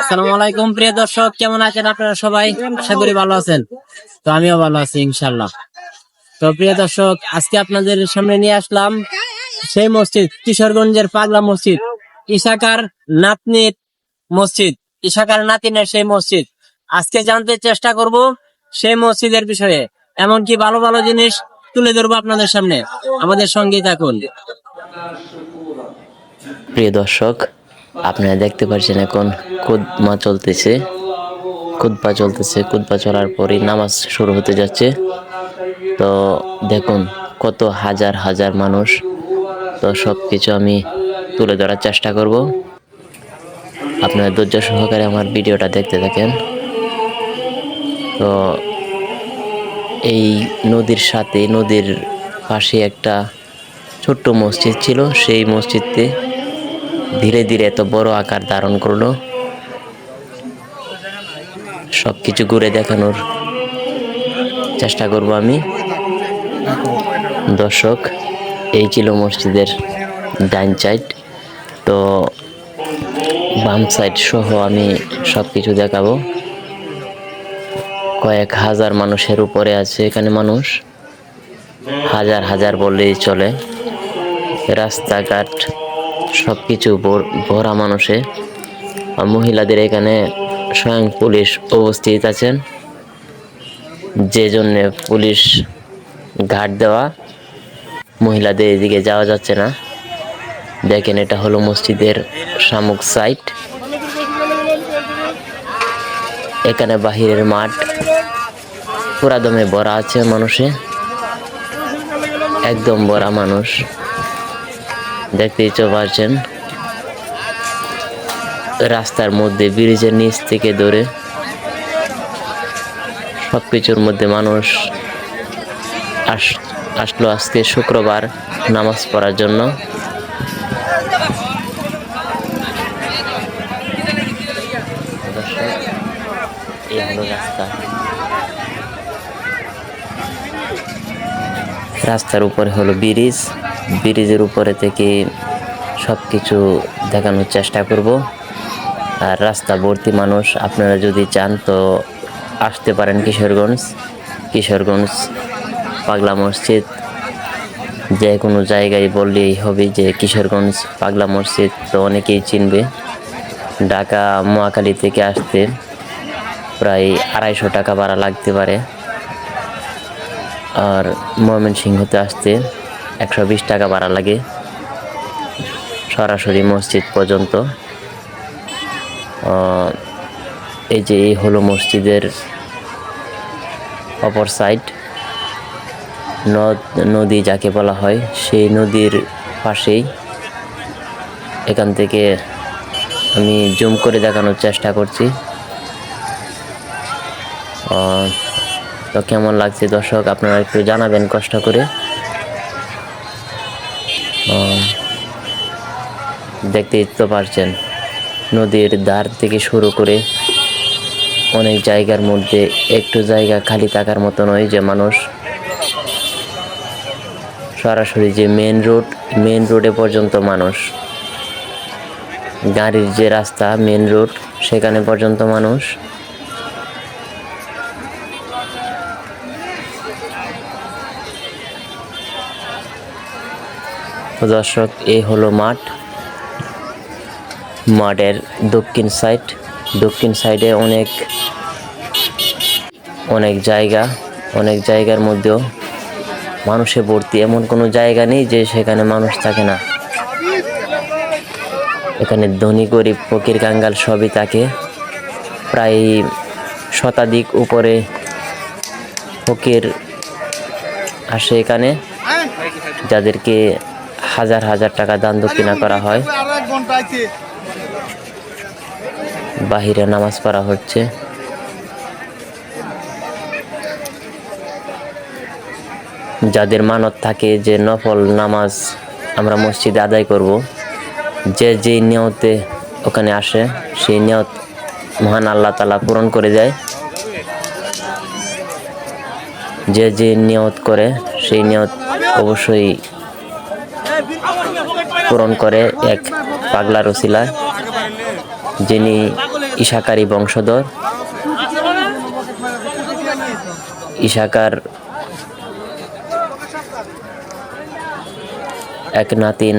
আসসালামু আলাইকুম, প্রিয় দর্শক, কেমন আছেন আপনারা সবাই? আশা করি ভালো আছেন। তো আমিও ভালো আছি ইনশাল্লাহ তো প্রিয় দর্শক, আজকে আপনাদের সামনে নিয়ে আসলাম সেই মসজিদ, কিশোরগঞ্জের পাগলা মসজিদ, ইশাকার নাতনির মসজিদ, ইশাকার নাতিনের সেই মসজিদ। আজকে জানতে চেষ্টা করব সেই মসজিদের বিষয়ে। এমনকি ভালো ভালো জিনিস তুলে ধরবো আপনাদের সামনে? আমাদের সঙ্গেই থাকুন। প্রিয় দর্শক আপনারা দেখতে পাচ্ছেন এখন কুদমা চলতেছে। কুদবা চলতেছে। কুদবা চলার পরই নামাজ শুরু হতে যাচ্ছে। তো দেখুন, কত হাজার হাজার মানুষ। তো সব কিছু আমি তুলে ধরার চেষ্টা করব। আপনারা ধৈর্য সহকারে আমার ভিডিওটা দেখতে থাকেন। তো এই নদীর সাথে, নদীর পাশে একটা ছোট্ট মসজিদ ছিল। সেই মসজিদে ধীরে ধীরে এত বড় আকার ধারণ করল। সব কিছু ঘুরে দেখানোর চেষ্টা করব আমি। দর্শক, এই ছিল মসজিদের ডাইন সাইড। তো বাম সাইড সহ আমি সব কিছু দেখাবো। কয়েক হাজার মানুষের উপরে আছে এখানে মানুষ। হাজার হাজার বললেই চলে। রাস্তাঘাট সব কিছু ভরা মানুষে। মহিলাদের এখানে স্বয়ং পুলিশ উপস্থিত আছেন। যে জন্যে পুলিশ ঘাট দেওয়া। মহিলাদের এদিকে যাওয়া যাচ্ছে না। দেখেন, এটা হলো মসজিদের শামুক সাইট। এখানে বাহিরের মাঠ। পুরা দমে ভরা আছে মানুষে। একদম ভরা মানুষ। দেখতেই তো পারছেন। রাস্তার মধ্যে, ব্রিজের নিচ থেকে ধরে সব কিছুর মধ্যে মানুষ আস, আসলো আজকে শুক্রবার নামাজ পড়ার জন্য। রাস্তা। রাস্তার উপরে হলো ব্রিজ। ব্রিজের উপরে থেকে সব কিছু দেখানোর চেষ্টা করব। আর রাস্তা ভর্তি মানুষ, আপনারা যদি চান তো আসতে পারেন কিশোরগঞ্জ। কিশোরগঞ্জ, পাগলা মসজিদ, যে কোনো জায়গায় বললেই হবে যে কিশোরগঞ্জ, পাগলা মসজিদ তো অনেকেই চিনবে। ঢাকা, মহাখালী থেকে আসতে প্রায় আড়াইশো টাকা ভাড়া লাগতে পারে। আর ময়মনসিংহতে আসতে একশো বিশ টাকা ভাড়া লাগে। সরাসরি মসজিদ পর্যন্ত। এই যে এই হলো মসজিদের অপর সাইড। নদ, নদী যাকে বলা হয়, সেই নদীর পাশেই। এখান থেকে আমি জুম করে দেখানোর চেষ্টা করছি। তো কেমন লাগছে দর্শক, আপনারা একটু জানাবেন কষ্ট করে। আহ, দেখতেই তো পারছেন নদীর ধার থেকে শুরু করে অনেক জায়গার মধ্যে একটু জায়গা খালি থাকার মতো নয় যে মানুষ। সরাসরি যে মেন রোড মেন রোডে পর্যন্ত মানুষ। গাড়ির যে রাস্তা মেন রোড সেখানে পর্যন্ত মানুষ। দর্শক এই হলো মাঠ। মাঠের দক্ষিণ সাইড দক্ষিণ সাইডে অনেক অনেক জায়গা, অনেক জায়গার মধ্যেও মানুষে ভর্তি। এমন কোনো জায়গা নেই যে সেখানে মানুষ থাকে না। এখানে ধনী, গরিব, ফকির কাঙ্গাল সবই থাকে। প্রায় শতাধিক উপরে ফকির আসে এখানে, যাদেরকে হাজার হাজার টাকা দান দক্ষিণা করা হয়। বাহিরে নামাজ পড়া হচ্ছে। যাদের মানত থাকে যে নফল নামাজ আমরা মসজিদে আদায় করব, যে যেই নিয়তে ওখানে আসে, সেই নিয়ত মহান আল্লাহ তালা পূরণ করে দেয়। যে যে নিয়ত করে, সেই নিয়ত অবশ্যই পূরণ করে এক পাগলা রসিলা, যিনি ঈশাকারী বংশধর। ঈশাকার এক নাতিন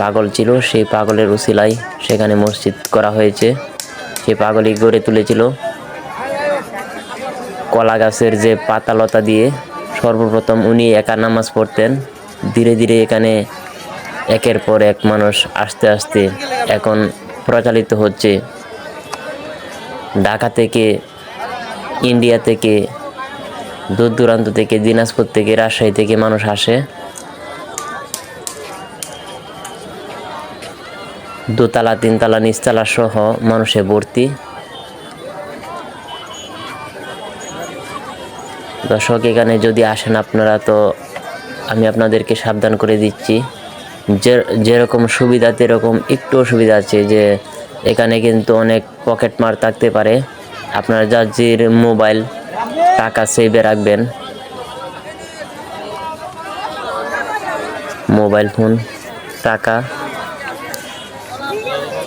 পাগল ছিল। সেই পাগলের উসিলায় সেখানে মসজিদ করা হয়েছে। সেই পাগলই গড়ে তুলেছিল কলা গাছের যে পাতালতা দিয়ে। সর্বপ্রথম উনি একা নামাজ পড়তেন। ধীরে ধীরে এখানে একের পর এক মানুষ আস্তে আস্তে এখন প্রচালিত হচ্ছে। ঢাকা থেকে, ইন্ডিয়া থেকে দূর দূরান্ত থেকে, দিনাজপুর থেকে, রাজশাহী থেকে মানুষ আসে। দোতলা, তিনতলা, নিচতলা সহ মানুষে ভর্তি। দর্শক, এখানে যদি আসেন আপনারা, তো আমি আপনাদেরকে সাবধান করে দিচ্ছি। যে যেরকম সুবিধা তেরকম একটু অসুবিধা আছে যে এখানে কিন্তু অনেক পকেট মার থাকতে পারে। আপনার যার মোবাইল, টাকা সেভে রাখবেন। মোবাইল, ফোন, টাকা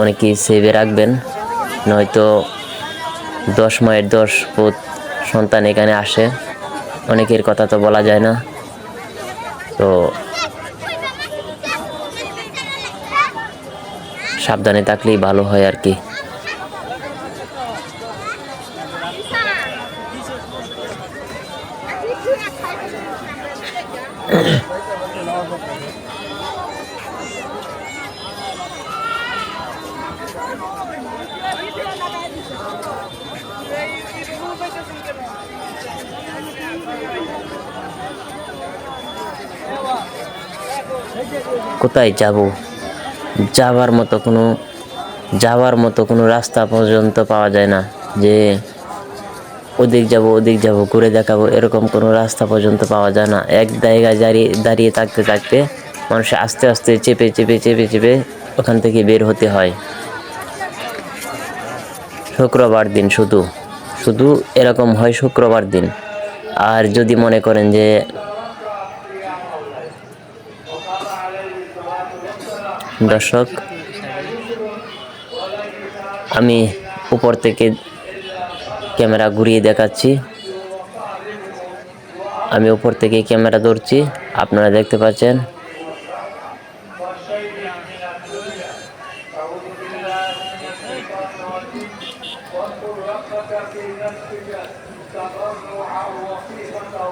অনেকেই সেভে রাখবেন। নয়তো দশ মায়ের দশ পুত সন্তান এখানে আসে। অনেকের কথা তো বলা যায় না তো সাবধানে থাকলেই ভালো হয় আর কি। কোথায় যাব? যাওয়ার মতো কোনো যাওয়ার মতো কোনো রাস্তা পর্যন্ত পাওয়া যায় না। যে ওদিক যাব ওদিক যাব, ঘুরে দেখাবো, এরকম কোনো রাস্তা পর্যন্ত পাওয়া যায় না। এক জায়গায় দাঁড়িয়ে দাঁড়িয়ে থাকতে থাকতে মানুষ আস্তে আস্তে চেপে চেপে চেপে চেপে ওখান থেকে বের হতে হয়। শুক্রবার দিন শুধু শুধু এরকম হয় শুক্রবার দিন। আর যদি মনে করেন যে দর্শক, আমি উপর থেকে ক্যামেরা ঘুরিয়ে দেখাচ্ছি। আমি উপর থেকে ক্যামেরা ধরছি, আপনারা দেখতে পাচ্ছেন।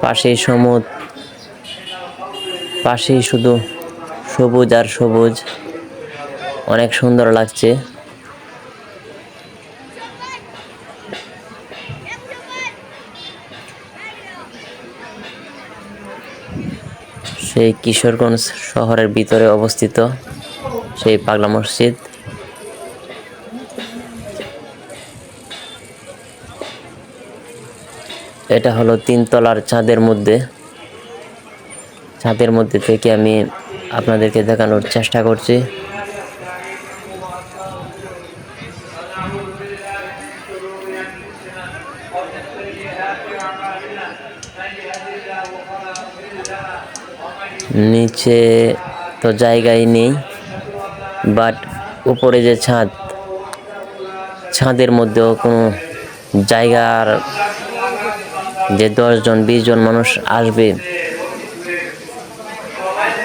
পাশেই সমুদ্র পাশেই শুধু সবুজ আর সবুজ। অনেক সুন্দর লাগছে। সেই কিশোরগঞ্জ শহরের ভিতরে অবস্থিত সেই পাগলা মসজিদ। এটা হলো তিনতলার ছাদের মধ্যে। ছাদের মধ্যে থেকে আমি আপনাদেরকে দেখানোর চেষ্টা করছি। নিচে তো জায়গাই নেই বাট উপরে যে ছাদ, ছাদের মধ্যেও কোনো জায়গার যে দশজন বিশ জন মানুষ আসবে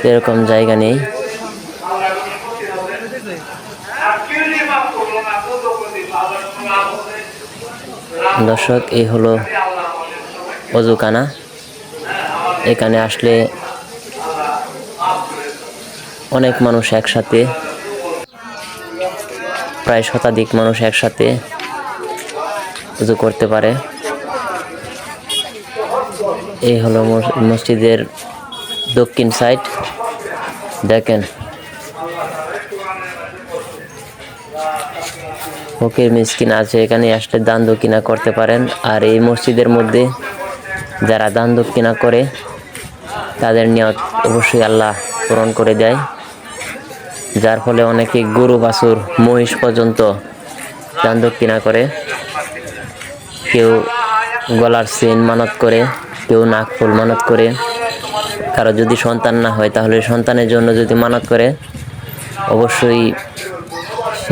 এরকম জায়গা নেই। দর্শক, এই হলো অজুকানা এখানে আসলে অনেক মানুষ একসাথে, প্রায় শতাধিক মানুষ একসাথে উজু করতে পারে। এই হলো মস- মসজিদের দক্ষিণ সাইড দেখেন ফকির মিসকিন আছে, এখানে আসলে দান দক্ষিণা করতে পারেন। আর এই মসজিদের মধ্যে যারা দান দক্ষিণা করে, তাদের নিয়ত অবশ্যই আল্লাহ পূরণ করে দেয়। যার ফলে অনেকে গরু, বাছুর, মহিষ পর্যন্ত দান দক্ষিণা করে। কেউ গলার চেন মানত করে, কেউ নাক ফুল মানত করে। কারও যদি সন্তান না হয়, তাহলে সন্তানের জন্য যদি মানত করে, অবশ্যই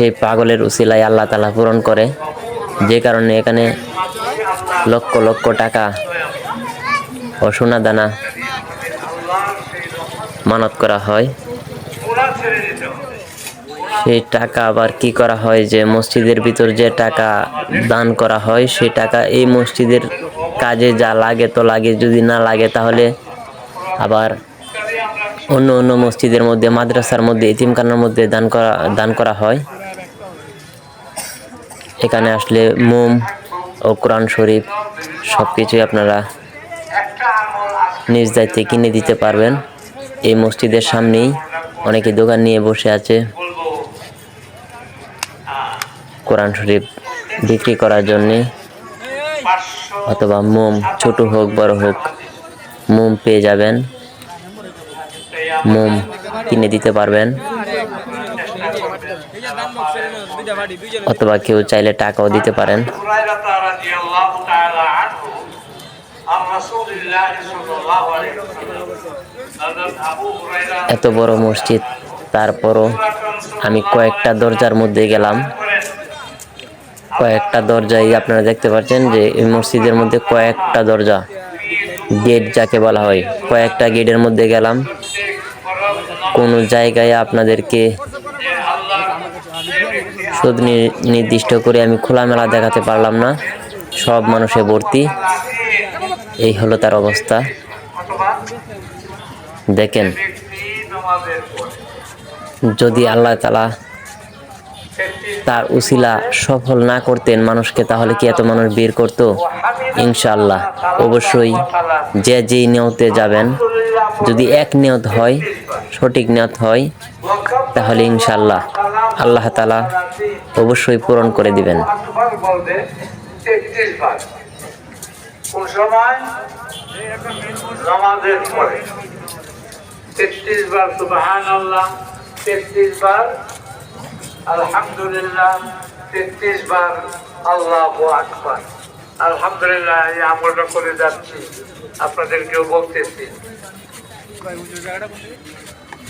সেই পাগলের উসিলায় আল্লাহ তালা পূরণ করে। যে কারণে এখানে লক্ষ লক্ষ টাকা ও সোনা দানা মানত করা হয়। সেই টাকা আবার কি করা হয়? যে মসজিদের ভিতর যে টাকা দান করা হয় সেই টাকা এই মসজিদের কাজে যা লাগে তো লাগে, যদি না লাগে তাহলে আবার অন্য অন্য মসজিদের মধ্যে, মাদ্রাসার মধ্যে ইতিমখানার মধ্যে দান করা দান করা হয়। এখানে আসলে মোম ও কোরআন শরীফ সব কিছুই আপনারা নিজ দায়িত্বে কিনে দিতে পারবেন। এই মসজিদের সামনেই অনেকে দোকান নিয়ে বসে আছে কোরআন শরীফ বিক্রি করার জন্যে। অথবা মোম ছোট হোক, বড় হোক, মোম পেয়ে যাবেন। মোম কিনে দিতে পারবেন। অথবা কেউ চাইলে টাকাও দিতে পারেন। এত বড় মসজিদ, তারপরও আমি কয়েকটা দরজার মধ্যে গেলাম। কয়েকটা দরজাই আপনারা দেখতে পাচ্ছেন যে এই মসজিদের মধ্যে কয়েকটা দরজা, গেট যাকে বলা হয়। কয়েকটা গেটের মধ্যে গেলাম। কোনো জায়গায় আপনাদেরকে নি- নির্দিষ্ট করে আমি খোলামেলা দেখাতে পারলাম না। সব মানুষে ভর্তি। এই হলো তার অবস্থা। দেখেন, যদি আল্লাহ তালা তার উসিলা সফল না করতেন মানুষকে, তাহলে কি এত মানুষ বের করতো? ইনশাল্লাহ অবশ্যই যে যেই নিয়তে যাবেন, যদি এক নিয়ত হয়, সঠিক নিয়ত হয়, তাহলে ইনশাআল্লাহ। আল্লাহ তালা অবশ্যই পূরণ করে দিবেন। আলহামদুলিল্লাহ, তেত্রিশ বার আল্লাহ আকবার। আলহামদুলিল্লাহ এই করে যাচ্ছি আপনাদেরকেও বলতেছি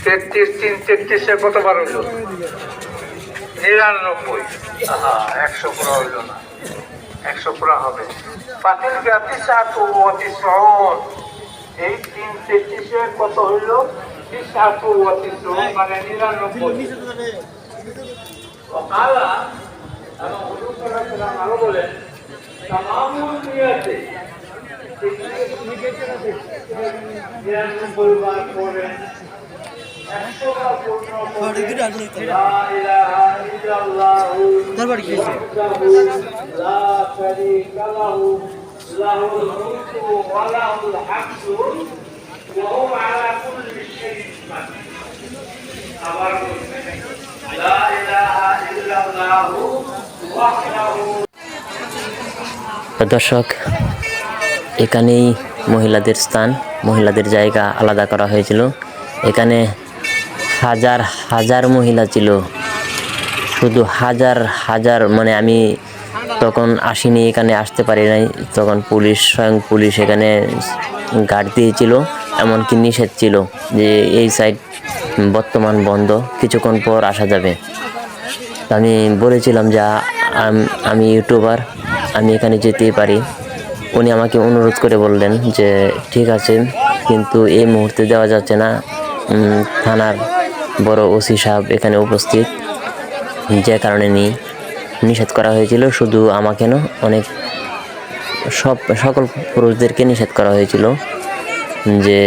তেত্রিশ তিন তেত্রিশে কতবার হইল নিরানব্বই। একশো পুরা হইল না। একশো পুরা হবে। পাতিল গাতি সাত, অতি এই তিন তেত্রিশে কত হইল? সাত, অতি মানে নিরানব্বই। আলা আরও বলেন তামামুল দুনিয়াতে নিরানব্বই বার করেন আবার বলবেন, لا إله إلا الله وحده তো দর্শক এখানেই মহিলাদের স্থান মহিলাদের জায়গা আলাদা করা হয়েছিল এখানে হাজার হাজার মহিলা ছিল। শুধু হাজার হাজার মানে আমি তখন আসিনি, এখানে আসতে পারি নাই। তখন পুলিশ, স্বয়ং পুলিশ এখানে গার্ড দিয়েছিল, এমনকি নিষেধ ছিল যে এই সাইড বর্তমান বন্ধ, কিছুক্ষণ পর আসা যাবে। আমি বলেছিলাম যে আমি ইউটিউবার আমি এখানে যেতেই পারি। উনি আমাকে অনুরোধ করে বললেন যে, ঠিক আছে, কিন্তু এই মুহূর্তে দেওয়া যাচ্ছে না। থানার বড় ওসি সাহেব এখানে উপস্থিত। যে কারণে নি নিষেধ করা হয়েছিল। শুধু আমাকে না, অনেক সব, সকল পুরুষদেরকে নিষেধ করা হয়েছিল যে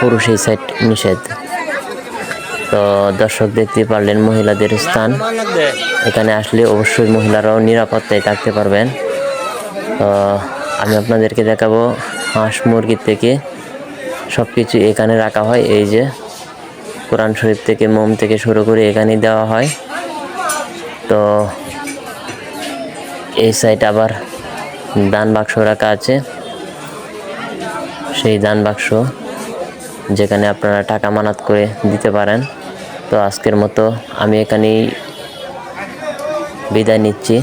পুরুষ এই সাইড নিষেধ। তো দর্শক দেখতে পারলেন, মহিলাদের স্থান। এখানে আসলে অবশ্যই মহিলারাও নিরাপত্তায় থাকতে পারবেন। তো আমি আপনাদেরকে দেখাবো হাঁস মুরগির থেকে। সব কিছু এখানে রাখা হয়। এই যে কোরআন শরীফ থেকে মোম থেকে শুরু করে এখানেই দেওয়া হয়। তো এই সাইড আবার দান বাক্স রাখা আছে। সেই দান বাক্স যেখানে আপনারা টাকা মানাত করে দিতে পারেন। তো আজকের মতো আমি এখানেই বিদায় নিচ্ছি।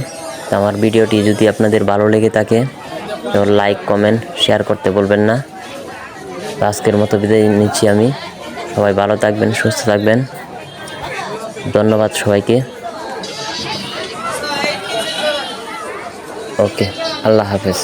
তো আমার ভিডিওটি যদি আপনাদের ভালো লেগে থাকে, তো লাইক কমেন্ট শেয়ার করতে বলবেন না। তো আজকের মতো বিদায় নিচ্ছি আমি। সবাই ভালো থাকবেন সুস্থ থাকবেন। ধন্যবাদ সবাইকে। ওকে আল্লাহ হাফেজ।